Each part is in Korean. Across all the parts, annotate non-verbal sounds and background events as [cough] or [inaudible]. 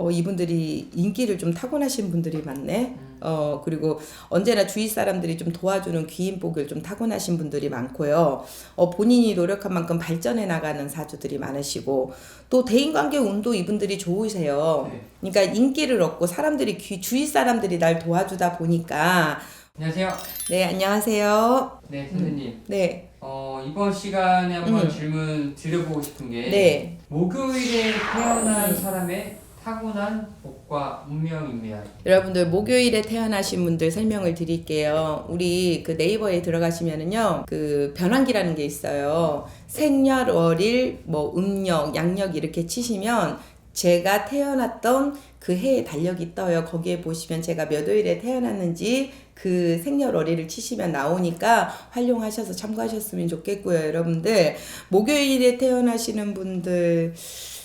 어, 이분들이 인기를 좀 타고나신 분들이 많네. 어, 그리고 언제나 주위 사람들이 좀 도와주는 귀인복을 좀 타고나신 분들이 많고요. 어, 본인이 노력한 만큼 발전해 나가는 사주들이 많으시고, 또 대인관계 운도 이분들이 좋으세요. 네. 그러니까 인기를 얻고 사람들이 귀, 주위 사람들이 날 도와주다 보니까, 안녕하세요. 네, 안녕하세요. 네, 선생님. 네, 어, 이번 시간에 한번 음. 질문 드려보고 싶은 게 네. 목요일에 태어난 사람의 타고난 복과 운명입니다. 여러분들 목요일에 태어나신 분들 설명을 드릴게요. 우리 그 네이버에 들어가시면은요, 그 변환기라는 게 있어요. 생년 월일, 뭐 음력, 양력 이렇게 치시면 제가 태어났던 그 해의 달력이 떠요. 거기에 보시면 제가 몇 월에 태어났는지 그 생년월일을 치시면 나오니까 활용하셔서 참고하셨으면 좋겠고요. 여러분들 목요일에 태어나시는 분들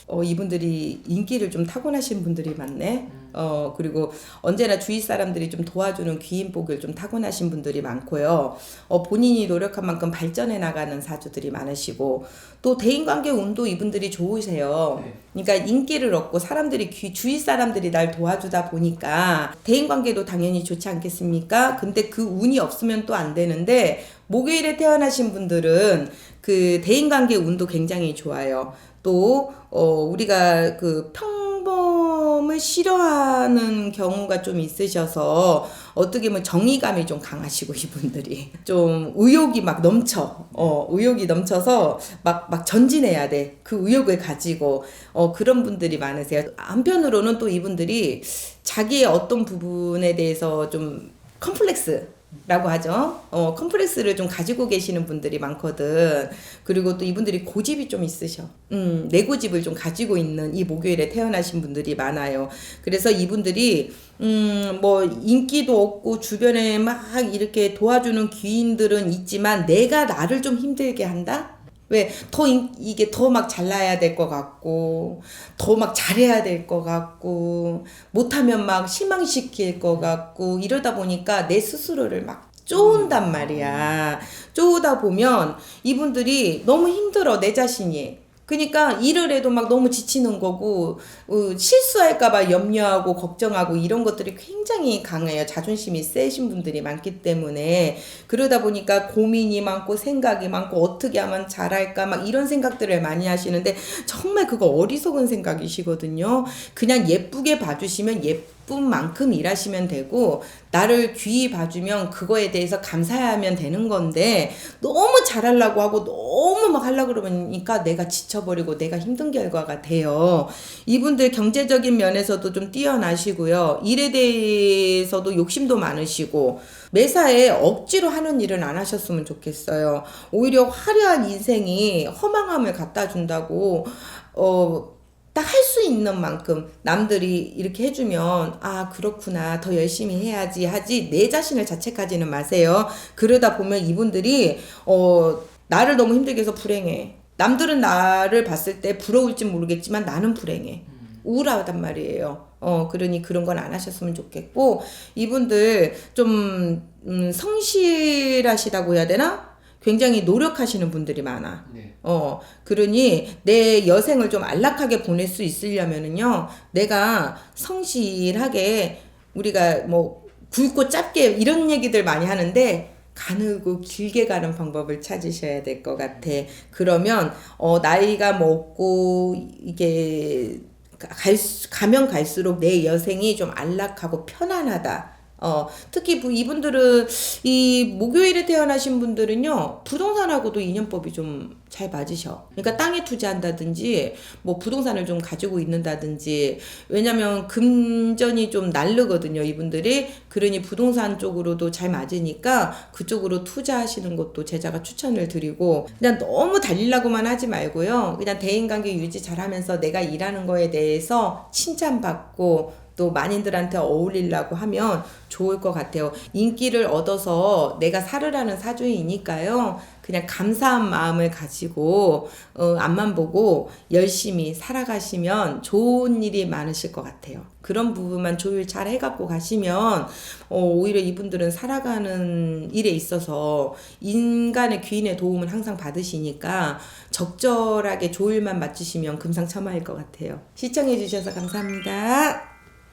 어, 이분들이 인기를 좀 타고나신 분들이 많네. 어, 그리고 언제나 주위 사람들이 좀 도와주는 귀인복을 좀 타고나신 분들이 많고요. 어, 본인이 노력한 만큼 발전해 나가는 사주들이 많으시고, 또 대인관계 운도 이분들이 좋으세요. 네. 그러니까 인기를 얻고 사람들이 귀, 주위 사람들이 날 도와주다 보니까 대인관계도 당연히 좋지 않겠습니까? 근데 그 운이 없으면 또 안 되는데, 목요일에 태어나신 분들은 그 대인관계 운도 굉장히 좋아요. 또, 어, 우리가 그 평범을 싫어하는 경우가 좀 있으셔서 어떻게 보면 정의감이 좀 강하시고 [laughs] 이분들이 좀 의욕이 막 넘쳐. 어, 의욕이 넘쳐서 막, 막 전진해야 돼. 그 의욕을 가지고 어, 그런 분들이 많으세요. 한편으로는 또 이분들이 자기의 어떤 부분에 대해서 좀 컴플렉스 라고 하죠. 어, 컴플렉스를 좀 가지고 계시는 분들이 많거든. 그리고 또 이분들이 고집이 좀 있으셔. 음, 내 고집을 좀 가지고 있는 이 목요일에 태어나신 분들이 많아요. 그래서 이분들이, 음, 뭐, 인기도 없고 주변에 막 이렇게 도와주는 귀인들은 있지만 내가 나를 좀 힘들게 한다? 왜, 더, 인- 이게 더 막 잘나야 될 것 같고, 더 막 잘해야 될 것 같고, 못하면 막 실망시킬 것 같고, 이러다 보니까 내 스스로를 막 쪼은단 말이야. 쪼우다 보면 이분들이 너무 힘들어, 내 자신이. 그러니까 일을 해도 막 너무 지치는 거고 어, 실수할까봐 염려하고 걱정하고 이런 것들이 굉장히 강해요. 자존심이 세신 분들이 많기 때문에 그러다 보니까 고민이 많고 생각이 많고 어떻게 하면 잘할까 막 이런 생각들을 많이 하시는데 정말 그거 어리석은 생각이시거든요. 그냥 예쁘게 봐주시면 예 쁜 만큼 일하시면 되고 나를 귀히 봐주면 그거에 대해서 감사하면 되는 건데 너무 잘하려고 하고 너무 막 하려고 그러니까 내가 지쳐버리고 내가 힘든 결과가 돼요. 이분들 경제적인 면에서도 좀 뛰어나시고요. 일에 대해서도 욕심도 많으시고 매사에 억지로 하는 일은 안 하셨으면 좋겠어요. 오히려 화려한 인생이 허망함을 갖다 준다고 어 딱 할 수 있는 만큼 남들이 이렇게 해주면 아 그렇구나 더 열심히 해야지 하지 내 자신을 자책하지는 마세요. 그러다 보면 이분들이 어 나를 너무 힘들게 해서 불행해. 남들은 나를 봤을 때 부러울지 모르겠지만 나는 불행해. 우울하단 말이에요. 어, 그러니 그런 건 안 하셨으면 좋겠고, 이분들 좀, 음, 성실하시다고 해야 되나? 굉장히 노력하시는 분들이 많아. 네. 어, 그러니 내 여생을 좀 안락하게 보낼 수 있으려면은요, 내가 성실하게 우리가 뭐 굵고 짧게 이런 얘기들 많이 하는데, 가늘고 길게 가는 방법을 찾으셔야 될 것 같아. 그러면, 어, 나이가 먹고, 이게, 갈, 수- 가면 갈수록 내 여생이 좀 안락하고 편안하다. 어, 특히 부- 이분들은 이 목요일에 태어나신 분들은요, 부동산하고도 인연법이 좀 잘 맞으셔. 그러니까 땅에 투자한다든지, 뭐 부동산을 좀 가지고 있는다든지, 왜냐면 금전이 좀 날르거든요, 이분들이. 그러니 부동산 쪽으로도 잘 맞으니까 그쪽으로 투자하시는 것도 제자가 추천을 드리고, 그냥 너무 달리려고만 하지 말고요. 그냥 대인관계 유지 잘 하면서 내가 일하는 거에 대해서 칭찬받고, 또 만인들한테 어울리려고 하면 좋을 것 같아요. 인기를 얻어서 내가 살으라는 사주이니까요. 그냥 감사한 마음을 가지고 어, 앞만 보고 열심히 살아가시면 좋은 일이 많으실 것 같아요. 그런 부분만 조율 잘 해갖고 가시면 어, 오히려 이분들은 살아가는 일에 있어서 인간의 귀인의 도움을 항상 받으시니까 적절하게 조율만 맞추시면 금상첨화일 것 같아요. 시청해주셔서 감사합니다.